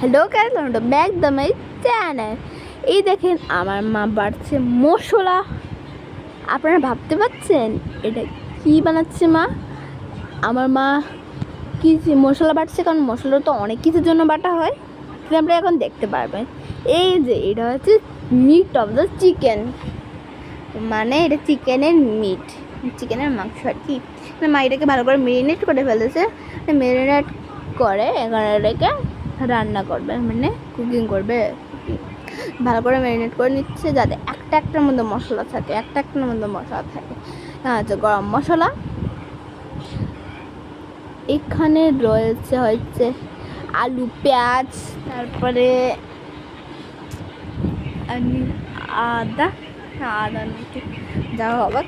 Hello guys welcome back the channel এই দেখেন, আমার মা বাড়ছে মশলা। আপনারা ভাবতে পারছেন, এটা কি বানাচ্ছে মা? আমার মা কি মশলা বাটছে, কারণ মশলা তো অনেক কিছুর জন্য বাটা হয়। সেটা আপনারা এখন দেখতে পারবেন। এই যে, এটা হচ্ছে মিট অফ দ্য চিকেন মানে এটা চিকেনের মিট চিকেনের মাংস আর কি। মা এটাকে ভালো করে মেরিনেট করে ফেলেছে। মেরিনেট করে, এখানে রেখে রান্না করবে মানে কুকিং করবে। ভালো করে ম্যারিনেট করে নিচ্ছে যাতে একটা একটার মধ্যে মশলা থাকে একটা একটার মধ্যে মশলা থাকে। আচ্ছা গরম মশলা। এখানে রয়েছে হচ্ছে আলু পেঁয়াজ তারপরে আদা না, আদা না ঠিক যা হবে।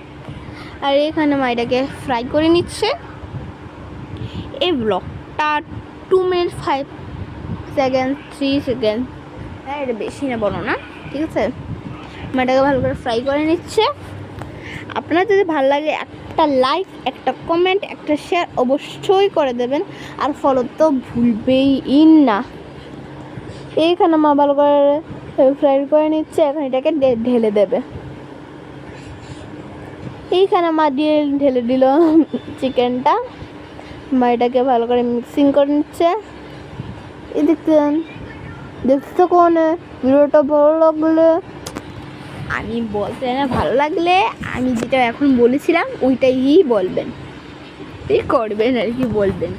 আর এখানে মাইটাকে ফ্রাই করে নিচ্ছে। এই ব্লগটা two minute five second three second হ্যাঁ এটা বেশি না, বলো না, ঠিক আছে? মাটাকে ভালো করে ফ্রাই করে নিচ্ছে। আপনার যদি ভালো লাগে একটা লাইক একটা কমেন্ট একটা শেয়ার অবশ্যই করে দেবেন। আর ফলো তো ভুলবেই ইন না। এইখানে মা ভালো করে ফ্রাই করে নিচ্ছে, এখন এটাকে ঢেলে দেবে। এইখানে মা দিয়ে ঢেলে দিল চিকেনটা মা এটাকে ভালো করে মিক্সিং করে নিচ্ছে। দেখতেন দেখতে কোনে ভিডিওটা ভালো লাগলে? আমি বলতে না ভালো লাগলে, আমি যেটা এখন বলেছিলাম, ওইটাই বলবেন। এই করবেন আর কি বলবেন?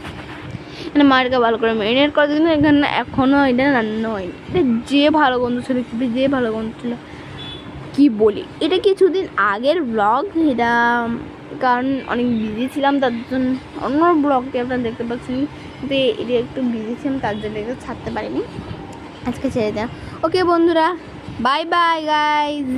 মানে মারকে ভালো করে ম্যারিনেট করে দিন এখানে এখনও এটা রান্না হয়নি। এটা যে ভালো গন্ধ ছিল রেসিপি যে ভালো গন্ধ ছিল, কি বলি? এটা কিছুদিন আগের ব্লগ এটা, কারণ অনেক বিজি ছিলাম তার জন্য। অন্য ব্লগটি আপনারা দেখতে পাচ্ছেন? কিন্তু এটা একটু বিজি ছিলাম তার জন্য এটা ছাড়তে পারিনি। আজকে ছেড়ে দেওয়া ওকে বন্ধুরা বাই বাই গাইজ